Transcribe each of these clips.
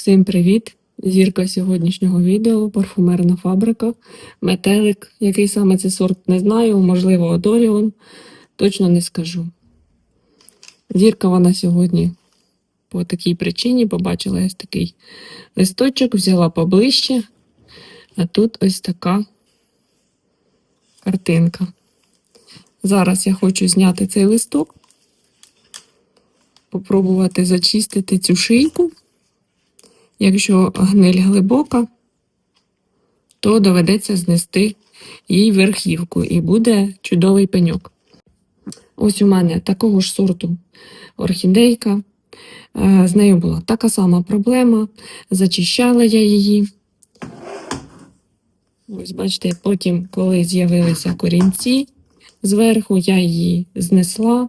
Всім привіт! Зірка сьогоднішнього відео парфумерна фабрика, метелик. Який саме це сорт не знаю, можливо, Одоріон. Точно не скажу. Зірка вона сьогодні по такій причині побачила ось такий листочок, взяла поближче, а тут ось така картинка. Зараз я хочу зняти цей листок, попробувати зачистити цю шийку. Якщо гниль глибока, то доведеться знести їй верхівку і буде чудовий пеньок. Ось у мене такого ж сорту орхідейка. Е, З нею була така сама проблема. Зачищала я її. Ось бачите, потім, коли з'явилися корінці зверху, я її знесла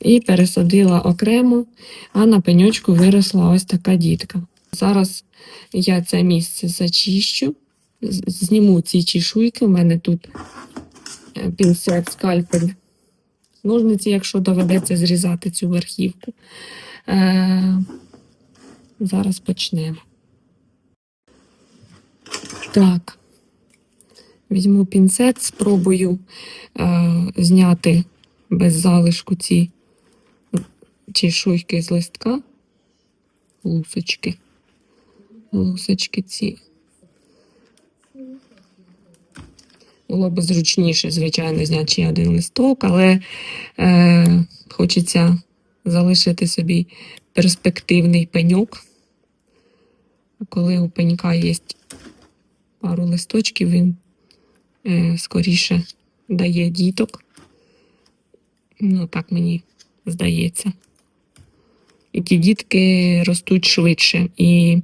і пересадила окремо, а на пеньочку виросла ось така дітка. Зараз я це місце зачищу, зніму ці чешуйки. У мене тут е, пінцет, скальпель, ножниці, якщо доведеться зрізати цю верхівку. Е, зараз почнемо. Так. Візьму пінцет, спробую е, зняти без залишку ці чешуйки з листка. Лусочки. Лусочки ці. Було б зручніше, звичайно, зняти ще один листок, але е, хочеться залишити собі перспективний пеньок. Коли у пенька є пару листочків, він е, скоріше дає діток. Ну, так мені здається. І ті дітки ростуть швидше, і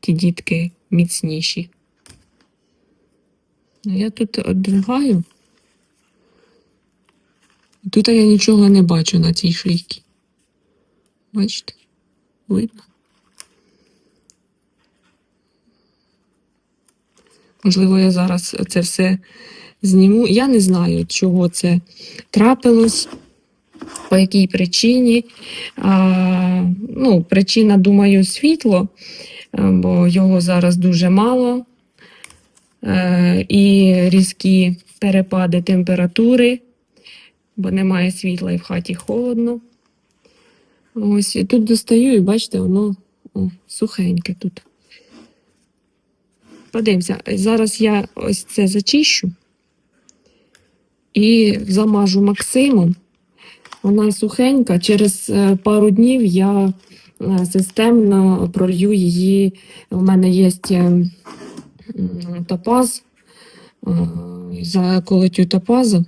ті дітки міцніші. Ну, Я тут одвигаю. Тут я нічого не бачу на цій шийці. Бачите? Видно? Можливо, я зараз це все зніму. Я не знаю, чого це трапилось, по якій причині. Ну, причина, думаю, світло, бо його зараз дуже мало. Е, і різкі перепади температури, бо немає світла і в хаті холодно. Ось, і тут достаю, і бачите, воно о, сухеньке тут. Подивимося, зараз я ось це зачищу і замажу Максимом. Вона сухенька. Через е, пару днів я е, системно пролью її. У мене є е, топаз, заколотю топазом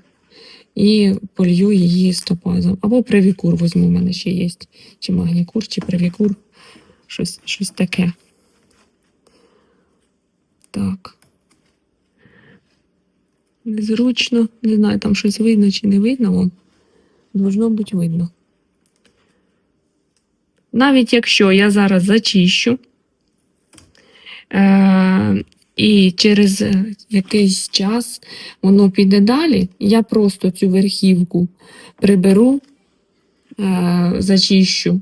і полью її з топазом. Або привікур візьму, у мене ще є. Чи магнікур, чи привікур. Щось, щось таке. Так. Незручно. Не знаю, там щось видно чи не видно. Должно бути видно. Навіть якщо я зараз зачищу, е- і через е, якийсь час воно піде далі, я просто цю верхівку приберу, е- зачищу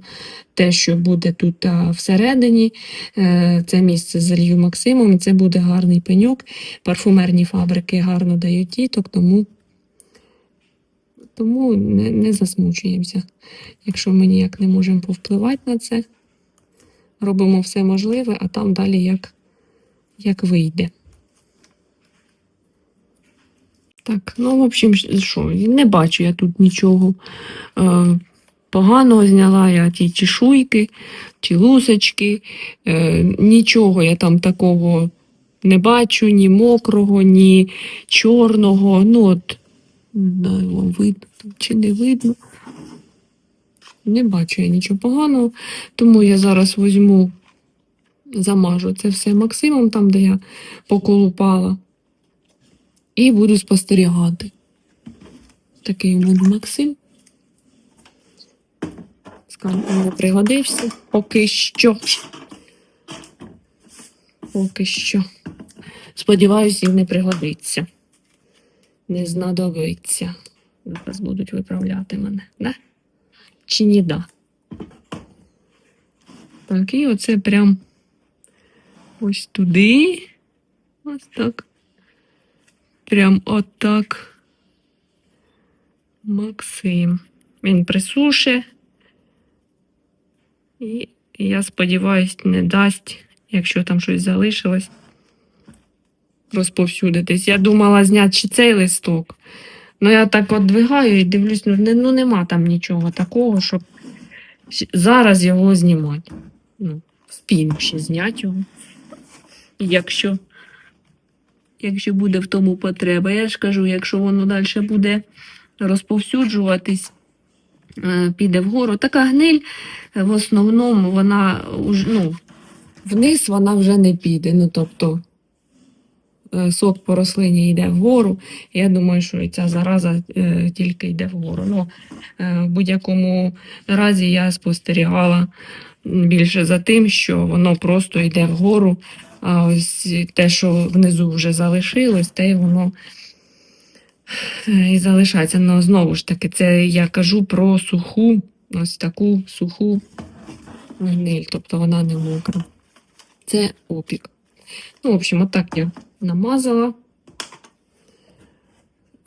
те, що буде тут а, всередині. Е- це місце залью Максимом, і це буде гарний пеньок. Парфумерні фабрики гарно дають діток, тому тому не, не засмучуємося. Якщо ми ніяк не можемо повпливати на це, робимо все можливе, а там далі як, як вийде. Так, ну, в общем, що, не бачу я тут нічого е, поганого зняла я ті чешуйки, ті лусочки, е, нічого я там такого не бачу, ні мокрого, ні чорного. Ну, от, не знаю, вам видно чи не видно. Не бачу я нічого поганого, тому я зараз візьму, замажу це все Максимом, там, де я поколупала, і буду спостерігати. Такий мене Максим. Скажу, не пригодився. Поки що. Поки що. Сподіваюсь, він не пригодиться. Не знадобиться. Зараз будуть виправляти мене, да? Чи ні да? Так, і оце прям ось туди. Ось так. Прям отак. Максим. Він присуше. І я сподіваюсь, не дасть, якщо там щось залишилось, розповсюдитись. Я думала зняти ще цей листок. Ну, я так от двигаю і дивлюсь, ну, не, ну нема там нічого такого, щоб зараз його знімати. Ну, спін ще зняти його. Якщо, якщо буде в тому потреба, я ж кажу, якщо воно далі буде розповсюджуватись, е, піде вгору. Така гниль е, в основному вона ну, вниз вона вже не піде. Ну, тобто сок по рослині йде вгору. Я думаю, що ця зараза е, тільки йде вгору. Ну, е, в будь-якому разі я спостерігала більше за тим, що воно просто йде вгору. А ось те, що внизу вже залишилось, те воно е, і залишається. Ну, знову ж таки, це я кажу про суху, ось таку суху гниль, тобто вона не мокра. Це опік. Ну, в общем, отак я намазала.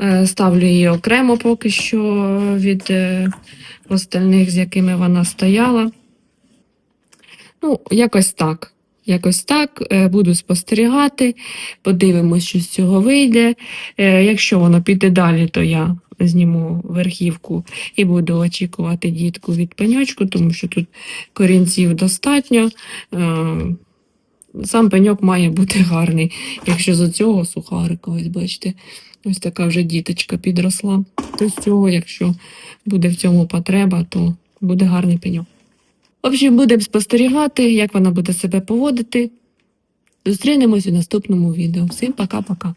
Е, Ставлю її окремо поки що від е, остальних, з якими вона стояла. Ну, якось так. Якось так. Е, Буду спостерігати, подивимось, що з цього вийде. Якщо воно піде далі, то я зніму верхівку і буду очікувати дітку від пеньочку, тому що тут корінців достатньо. Сам пеньок має бути гарний. Якщо з цього сухарика, ось бачите, ось така вже діточка підросла. То з цього, якщо буде в цьому потреба, то буде гарний пеньок. В общем, будемо спостерігати, як вона буде себе поводити. Зустрінемось у наступному відео. Всім пока-пока.